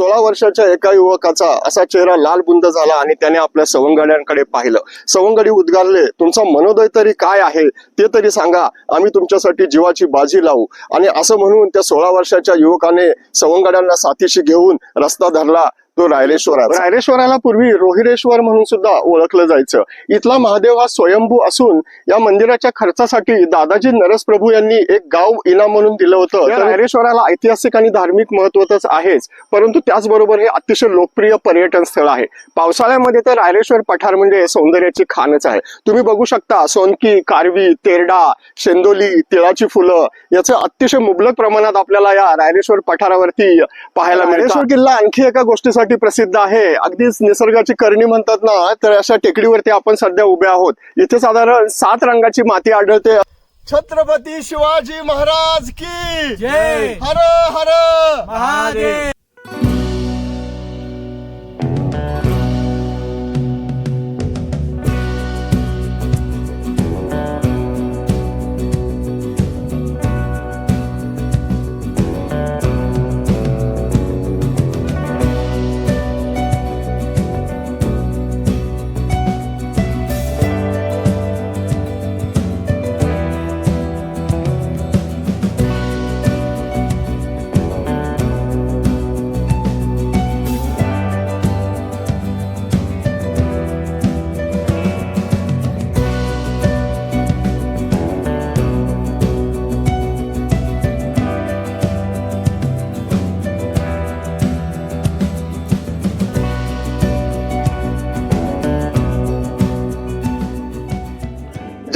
सोळा वर्षाच्या एका युवकाचा असा चेहरा लाल बुंद झाला आणि त्याने आपल्या सवंगड्यांकडे पाहिलं. सवंगडी उद्गारले तुमचा मनोदय तरी काय आहे? ते तरी सांगा. आम्ही तुमच्यासाठी जीवाची बाजी लावू. आणि असं म्हणून त्या सोळा वर्षाच्या युवकाने सवंगड्यांना साथीशी घेऊन रस्ता धरला. तो रायरेश्वराचा रायरेश्वराला पूर्वी रोहिरेश्वर म्हणून सुद्धा ओळखलं जायचं. इथला महादेव हा स्वयंभू असून या मंदिराच्या खर्चासाठी दादाजी नरसप्रभू यांनी एक गाव इनाम म्हणून दिलं होतं. रायरेश्वराला ऐतिहासिक आणि धार्मिक महत्त्व तर आहेच. परंतु त्याचबरोबर हे अतिशय लोकप्रिय पर्यटन स्थळ आहे. पावसाळ्यामध्ये तर रायरेश्वर पठार म्हणजे सौंदर्याची खानच आहे. तुम्ही बघू शकता सोनकी कारवी तेरडा शेंदोली तिळाची फुलं याचं अतिशय मुबलक प्रमाणात आपल्याला या रायरेश्वर पठारावरती पाहायला मिळेल रायरेश्वर किल्ला आणखी एका गोष्टीसाठी प्रसिद्ध आहे. अगदीच निसर्गाची करणी म्हणतात ना तर अशा टेकडीवरती आपण सध्या उभे आहोत. इथे साधारण सात रंगाची माती आढळते. छत्रपती शिवाजी महाराज की जय. हर हर महादेव.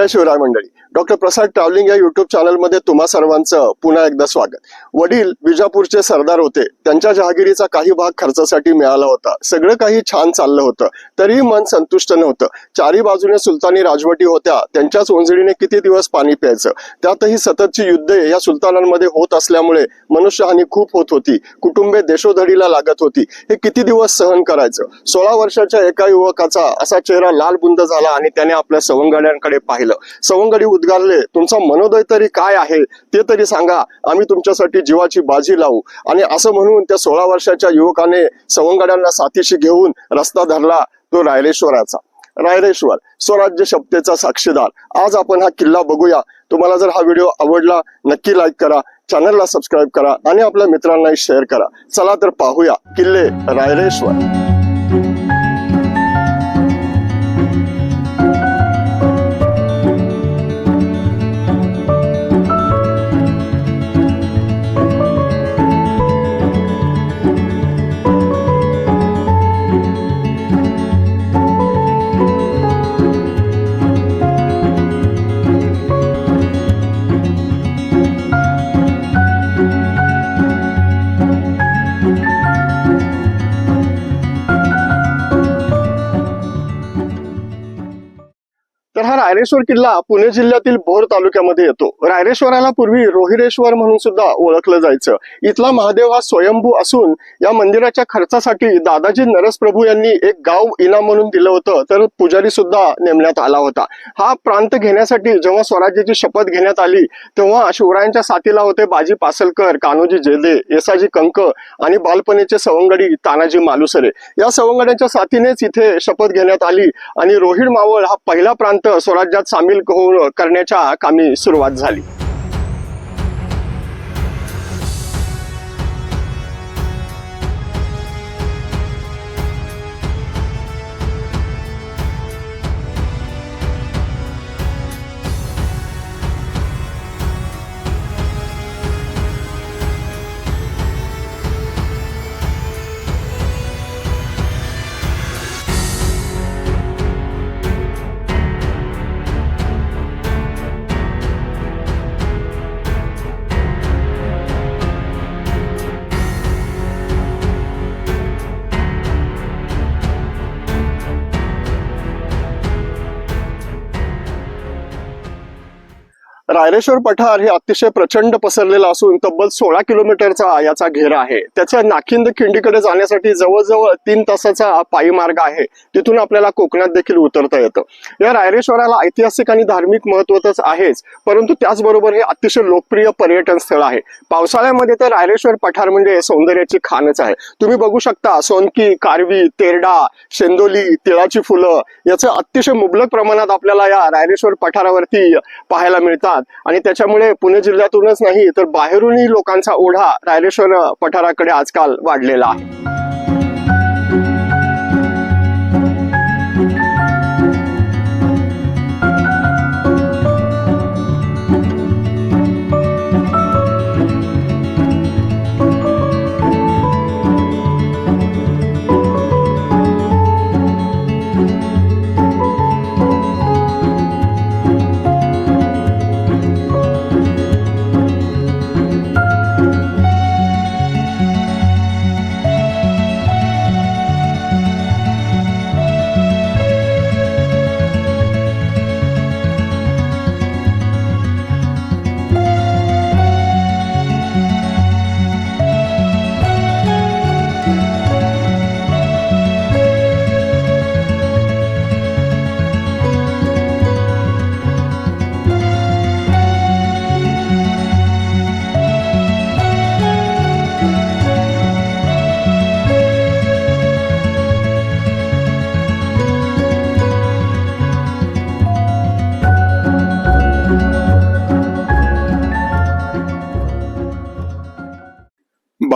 जय शिवराय मंडळी डॉक्टर प्रसाद ट्रॅव्हलिंग या युट्यूब चॅनलमध्ये तुम्हा सर्वांचं पुन्हा एकदा स्वागत. वडील विजापूरचे सरदार होते. त्यांच्या जहागिरीचा काही भाग खर्चासाठी मिळाला होता. सगळं काही छान चाललं होतं. तरीही मन संतुष्ट नव्हतं. चारी बाजूने सुलतानी राजवटी होत्या. त्यांच्याच ओंजळीने किती दिवस पाणी प्यायचं? त्यातही सततची युद्धे या सुलतानांमध्ये होत असल्यामुळे मनुष्यहानी खूप होत होती. कुटुंबे देशोधडीला लागत होती. हे किती दिवस सहन करायचं? सोळा वर्षाच्या एका युवकाचा असा चेहरा लाल बुंद झाला आणि त्याने आपल्या सवंगड्यांकडे पाहिलं. सवंगडी उद्गारले तुमचा मनोदय तरी काय आहे ते तरी सांगा. आम्ही तुमच्यासाठी जीवाची बाजी लावू. आणि असं म्हणून त्या सोळा वर्षाच्या युवकाने सवंगड्यांना साथीशी घेऊन रस्ता धरला तो रायरेश्वराचा. रायरेश्वर स्वराज्य शब्देचा साक्षीदार. आज आपण हा किल्ला बघूया. तुम्हाला जर हा व्हिडिओ आवडला नक्की लाईक करा चॅनलला सबस्क्राईब करा आणि आपल्या मित्रांनाही शेअर करा. चला तर पाहूया किल्ले रायरेश्वर. रायरेश्वर किल्ला पुणे जिल्ह्यातील भोर तालुक्यामध्ये येतो. रायरेश्वराला पूर्वी रोहिरेश्वर म्हणून सुद्धा ओळखलं जायचं. इथला महादेव हा स्वयंभू असून या मंदिराच्या खर्चासाठी दादाजी नरसप्रभू यांनी एक गाव इनाम म्हणून दिलं होतं तर पुजारी सुद्धा नेमण्यात आला होता. हा प्रांत घेण्यासाठी जेव्हा स्वराज्याची शपथ घेण्यात आली तेव्हा शिवरायांच्या साथीला होते बाजी पासलकर कान्होजी जेदे येसाजी कंक आणि बालपणीचे सवंगडी तानाजी मालुसरे. या सवंगड्यांच्या साथीनेच इथे शपथ घेण्यात आली आणि रोहिड मावळ हा पहिला प्रांत स्वराज्यात सामील होऊन करण्याच्या कामी सुरुवात झाली. रायरेश्वर पठार हे अतिशय प्रचंड पसरलेलं असून तब्बल सोळा किलोमीटरचा याचा घेरा आहे. त्याच्या नाखिंद खिंडीकडे जाण्यासाठी जवळजवळ तीन तासाचा पायी मार्ग आहे. तिथून आपल्याला कोकणात देखील उतरता येतं. या रायरेश्वराला ऐतिहासिक आणि धार्मिक महत्त्व तर आहेच परंतु त्याचबरोबर हे अतिशय लोकप्रिय पर्यटन स्थळ आहे. पावसाळ्यामध्ये तर रायरेश्वर पठार म्हणजे सौंदर्याची खानच आहे. तुम्ही बघू शकता सोनकी कारवी तेरडा शेंदोली तिळाची फुलं याचं अतिशय मुबलक प्रमाणात आपल्याला या रायरेश्वर पठारावरती पाहायला मिळतात. आणि त्याच्यामुळे पुणे जिल्ह्यातूनच नाही तर बाहेरूनही लोकांचा ओढा रायरेश्वर पठाराकडे आजकाल वाढलेला आहे.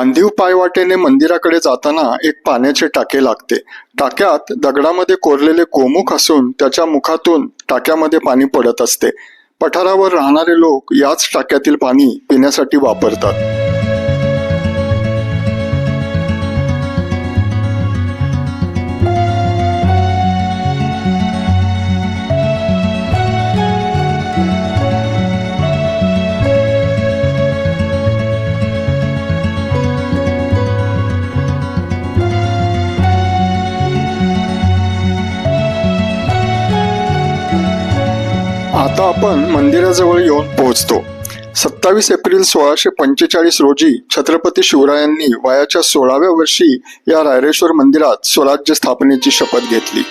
बांधीव पायवाटेने मंदिराकडे जाताना एक पाण्याचे टाके लागते. टाक्यात दगडामध्ये कोरलेले गोमुख असून त्याच्या मुखातून टाक्यामध्ये पाणी पडत असते. पठारावर राहणारे लोक याच टाक्यातील पाणी पिण्यासाठी वापरतात. आता आपण मंदिराजवळ येऊन पोहोचतो. सत्तावीस एप्रिल सोळाशे पंचेचाळीस रोजी छत्रपती शिवरायांनी वयाच्या सोळाव्या वर्षी या रायरेश्वर मंदिरात स्वराज्य स्थापनेची शपथ घेतली.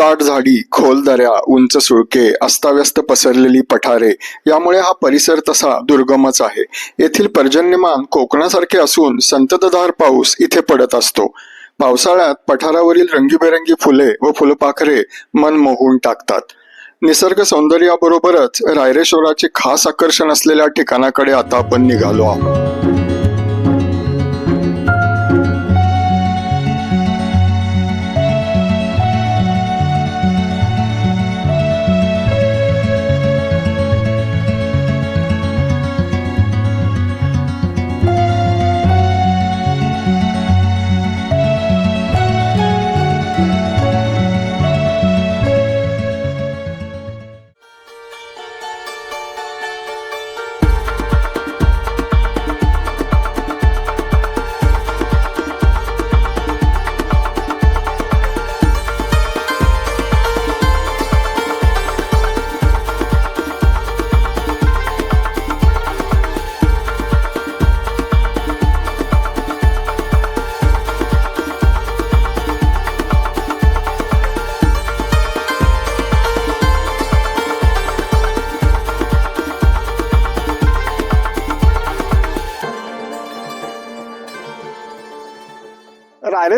दाट झाडी खोल दऱ्या उंच सुळके अस्ताव्यस्त पसरलेली पठारे यामुळे हा परिसर तसा दुर्गमच आहे. येथील पर्जन्यमान कोकणासारखे असून संततधार पाऊस इथे पडत असतो. पावसाळ्यात पठारावरील रंगीबेरंगी फुले व फुलपाखरे मन मोहून टाकतात. निसर्ग सौंदर्याबरोबरच रायरेश्वराचे खास आकर्षण असलेल्या ठिकाणाकडे आता आपण निघालो आहोत.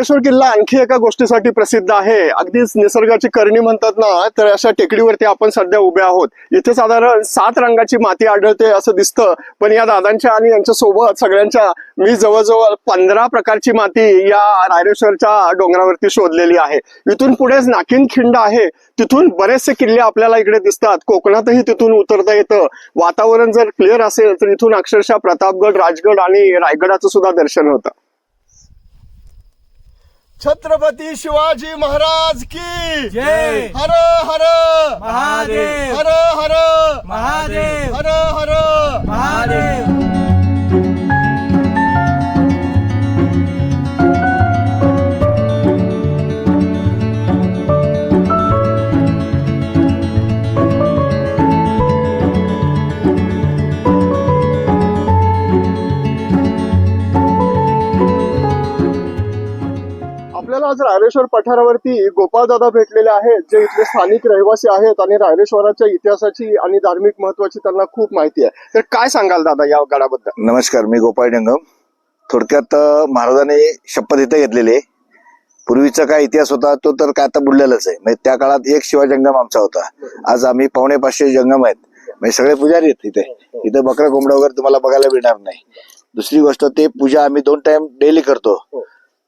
महाबळेश्वर किल्ला आणखी एका गोष्टीसाठी प्रसिद्ध आहे. अगदीच निसर्गाची करणी म्हणतात ना तर अशा टेकडीवरती आपण सध्या उभे आहोत. इथे साधारण सात रंगाची माती आढळते असं दिसतं. पण या दादांच्या आणि यांच्या सोबत सगळ्यांच्या मी जवळजवळ पंधरा प्रकारची माती या रायरेश्वरच्या डोंगरावरती शोधलेली आहे. इथून पुढेच नाकिन खिंड आहे. तिथून बरेचसे किल्ले आपल्याला इकडे दिसतात. कोकणातही तिथून उतरता येतं. वातावरण जर क्लिअर असेल तर इथून अक्षरशः प्रतापगड राजगड आणि रायगडाचं सुद्धा दर्शन होतं. छत्रपती शिवाजी महाराज की जय. हर हर महादेव. हर हर महादेव. हर हर महादेव. रायरेश्वर पठारावरती गोपाळदादा भेटलेले आहेत जे इथले स्थानिक रहिवासी आहेत आणि रायरेश्वराच्या इतिहासाची आणि धार्मिक महत्वाची त्यांना खूप माहिती आहे. तर काय सांगाल दादा या गडाबद्दल नमस्कार मी गोपाळ जंगम थोडक्यात महाराजांनी शपथ इथे घेतलेली पूर्वीचा काय इतिहास होता तो तर काय आता बुडलेलाच आहे. म्हणजे त्या काळात एक शिवा जंगम आमचा होता. आज आम्ही पावणे पाचशे जंगम आहेत. म्हणजे सगळे पुजारी आहेत इथे. इथे बकरा कोंबडा वगैरे तुम्हाला बघायला मिळणार नाही. दुसरी गोष्ट ते पूजा आम्ही दोन टाइम डेली करतो.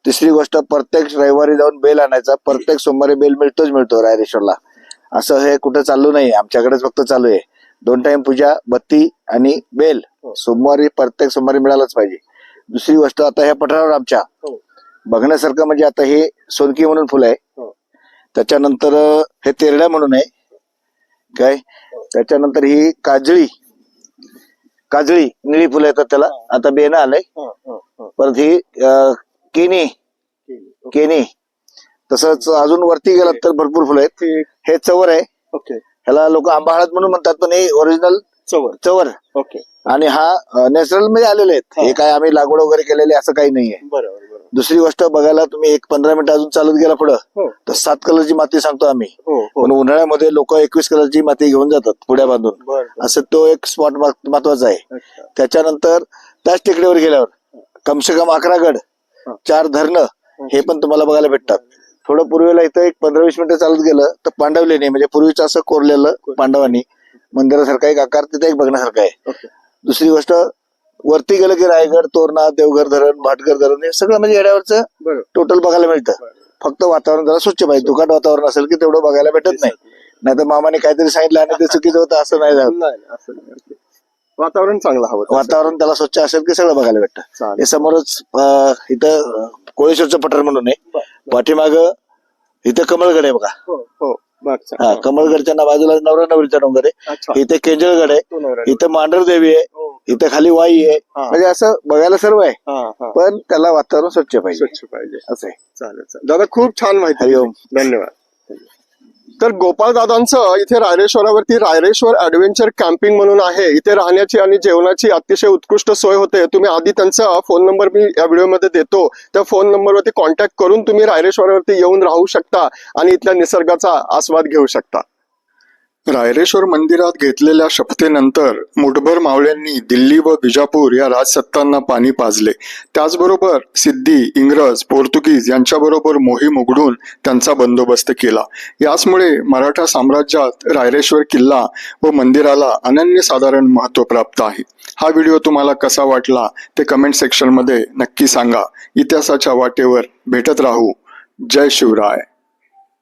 तिसरी गोष्ट प्रत्येक रविवारी जाऊन बेल आणायचा. प्रत्येक सोमवारी बेल मिळतोच मिळतो रायरेश्वरला. असं हे कुठं चालू नाही आमच्याकडेच फक्त चालू आहे. दोन टाइम पूजा बत्ती आणि बेल. सोमवारी प्रत्येक सोमवारी मिळालंच पाहिजे. दुसरी गोष्ट आता ह्या पठारावर आमच्या. बघण्यासारखं म्हणजे आता हे सोनकी म्हणून फुल आहे. हो. त्याच्यानंतर हे तेरड्या म्हणून आहे. काय? त्याच्यानंतर ही काजळी. काजळी निळी फुलं येतात त्याला. आता बेना आलंय. परत ही केनी. केनी तसंच अजून वरती गेलात तर भरपूर फुलं आहेत. ठीक हे चवर आहे. ओके. ह्याला लोक आंबा हळद म्हणून म्हणतात पण हे ओरिजिनल चवर. चवर. ओके. आणि हा नॅचरलमध्ये आलेले आहेत. हे. काय आम्ही लागवड वगैरे केलेले असं काही नाहीये बरोबर बरोबर. दुसरी गोष्ट बघायला तुम्ही एक पंधरा मिनिटं अजून चालत गेला पुढं हो. तर सात कलरची माती सांगतो आम्ही. हो हो. पण उन्हाळ्यामध्ये लोक एकवीस कलरची माती घेऊन जातात पुढ्या बांधून. बरं असं तो एक स्पॉट महत्त्वाचा आहे. अच्छा. त्याच्यानंतर त्याच टेकडीवर गेल्यावर कमसे कम अकरा गड. चार धरणं हे. पण तुम्हाला बघायला भेटतात. थोडं पूर्वीला इथं एक पंधरा वीस मिनिटं चालत गेलं तर पांडवलेने म्हणजे पूर्वीचं असं कोरलेलं पांडवांनी मंदिरासारखा एक आकार तिथे एक बघण्यासारखा आहे. दुसरी गोष्ट वरती गेलं की रायगड तोरणा देवघर धरण भाटघर धरण हे सगळं म्हणजे येड्यावरचं टोटल बघायला मिळतं. फक्त वातावरण जरा स्वच्छ पाहिजे. दुकान वातावरण असेल की तेवढं बघायला भेटत नाही. नाही. तर मामाने काहीतरी सांगितलं आणि ते चुकीचं होतं असं नाही झालं. वातावरण चांगलं हवं. वातावरण त्याला स्वच्छ असेल की सगळं बघायला भेटतं. हे समोरच अं, इथं कोळेश्वरचं पठार म्हणून आहे. पाठीमाग इथं कमळगड आहे बघा. हो हो हा कमळगडच्या ना बाजूला नवरा नवरीचा डोंगर आहे. अच्छा. इथे केंजळगड आहे. तो नवरा. इथं मांढरदेवी आहे. हो. इथं खाली वाई आहे. हा. म्हणजे असं बघायला सर्व आहे. हा हा. पण त्याला वातावरण स्वच्छ पाहिजे. स्वच्छ पाहिजे. असं आहे. चालेल चालेल. दादा खूप छान माहिती हरिओम. धन्यवाद. तर गोपाळ दादांचं इथे रायरेश्वरावरती रायरेश्वर ऍडव्हेंचर कॅम्पिंग म्हणून आहे. इथे राहण्याची आणि जेवणाची अतिशय उत्कृष्ट सोय होते. तुम्ही आधी त्यांचा फोन नंबर मी या व्हिडिओमध्ये देतो. त्या फोन नंबरवरती कॉन्टॅक्ट करून तुम्ही रायरेश्वरावरती येऊन राहू शकता आणि इथल्या निसर्गाचा आस्वाद घेऊ शकता. रायरेश्वर मंदिरात घेतलेल्या शपथेनंतर मुठभर मावळ्यांनी दिल्ली व विजापूर या राजसत्तांना पाणी पाजले. त्याचबरोबर सिद्धी इंग्रज पोर्तुगीज यांच्याबरोबर मोहीम उघडून त्यांचा बंदोबस्त केला. याचमुळे मराठा साम्राज्यात रायरेश्वर किल्ला व मंदिराला अनन्यसाधारण महत्त्व प्राप्त आहे. हा व्हिडिओ तुम्हाला कसा वाटला ते कमेंट सेक्शनमध्ये नक्की सांगा. इतिहासाच्या वाटेवर भेटत राहू. जय शिवराय.